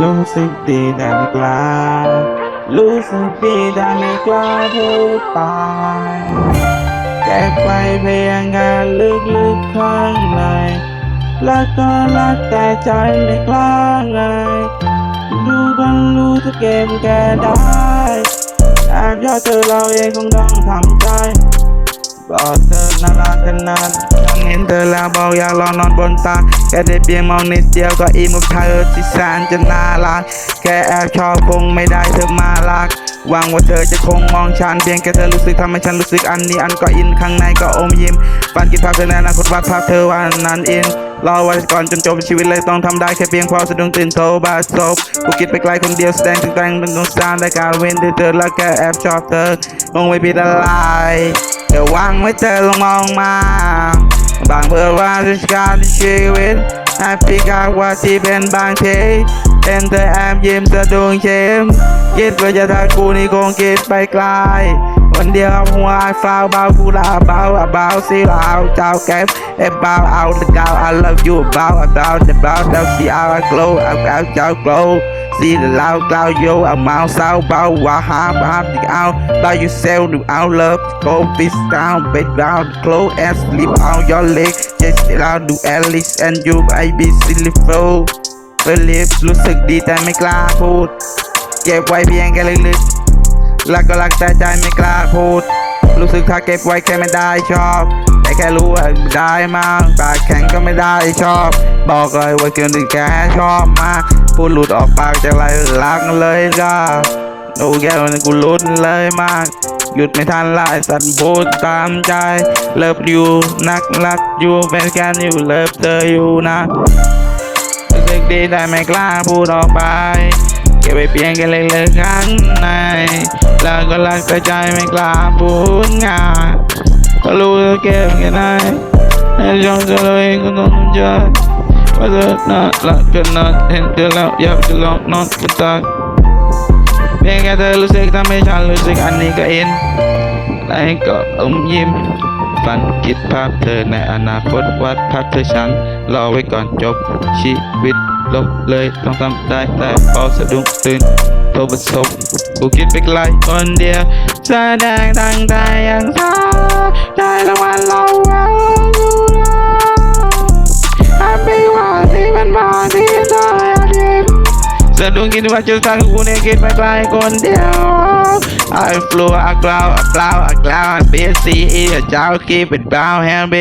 รู้สึกดีแต่ไม่กล้า รู้สึกดีแต่ไม่กล้าพูดไปแก็บไปเพียงแค่ลึกๆข้างในรักก็รักแต่ใจไม่กล้าไงดูก็รู้จะเก็บแกได้แอบยอดเธอเราเองคงต้องทำใจบอกเธอนารักกันนานฉัน เห็นเธอแล้วบอกอยากลองนอนบนตาแค่ได้เพียงมองนิดเดียวก็อิ่มกับเธอที่แสนจะน่ารักแค่แอบชอบคงไม่ได้เธอมารักหวังว่าเธอจะคงมองฉันเพียงแค่เธอรู้สึกทำให้ฉันรู้สึกอันนี้อันก็อินข้างในก็อมยิ้มฝันคิดภาพเธอในอนาคตวาดภาพเธอวันนั้นอินรอไว้ก่อนจนจบชีวิตเลยต้องทำได้แค่เพียงพอสะดุ้งตื่นโทบาศพกูคิดไปไกลคนเดียวแสดงถึงแต่งเป็นต้องสร้างได้การเว้นเธอแล้วแค่แอบชอบเธอคงไม่ผิดอะไรเดี๋ยววางไว้เธอลองมองมา บางเพื่อว่าจะการชีวิตให้พี่กากว่าที่เป็นบางทีเห็นเธอแอบยิ้มสะดุ้งเชมคิดว่าจะทักกูนี่คงคิดไปไกลวันเดียวหัวไอ้ฟ้าวเบากูลาเบาเบาสิลาวเจ้าแก้มเอ็มเบาเอาตะกา I love you เบาเบาแต่เบาเจ้าสีเอาไอ้ glow เอาเจ้า glow สีเหล้าเกลาเบาว่าหาบาดิเอา by yourself do out love go this down bed down close and sleep on your leg just allow do Alice and you I be silly flow เฟลิปรู้สึกดีแต่ไม่กล้าพูด เก็บไว้เพียงแค่ลึกๆรักก็รักแต่ใจไม่กล้าพูด รู้สึกถ้าเก็บไว้แค่ไม่ได้ชอบแต่แค่รู้ว่าได้มากปากแข็งก็ไม่ได้ชอบ บอกเลยว่าเกินถึงแค่ชอบมาก พูดหลุดออกปากจากไรรักเลยก็ดูแก้วกูลุ้นเลยมาก หยุดไม่ทันละไอ้สัตว์พูดตามใจ เลิฟอยู่นักรักอยู่เป็นแค่อยู่เลิฟเธออยู่นะรู้สึกดีแต่ไม่กล้าพูดออกไปเก็บไว้เพียงแค่เล็กๆข้างในแล้วก็รักแต่ใจไม่กล้าพูดง่าก็รู้จะเก็บแค่ไหนให้ยอมจะเลยก็ต้องใจ ว่าเธอน่ารักขนาดเห็นเธอแล้วอยากจะลองนอนกับนตักเพียงแค่เธอรู้สึกทำให้ฉันรู้สึกอันนี้ก็อินแล้วก็อมยิ้มฝันคิดภาพเธอในอนาคตวาดภาพเธอฉันรอไว้ก่อนจบชีวิตลบเลยต้องทำได้แต่พอสะดุ้งตื่นโทรประสบกูคิดไปไกลคนเดียวแสดงตั้งแต่ยังสาวได้รางวัลเราเอ จะดูกินว่าจะสั่งกูเนี่ยกินไม่ไกลคนเดียว I flew I cloud า cloud า cloud าวเบสซีเจ้ากีเป็นบ้าวแฮมเบ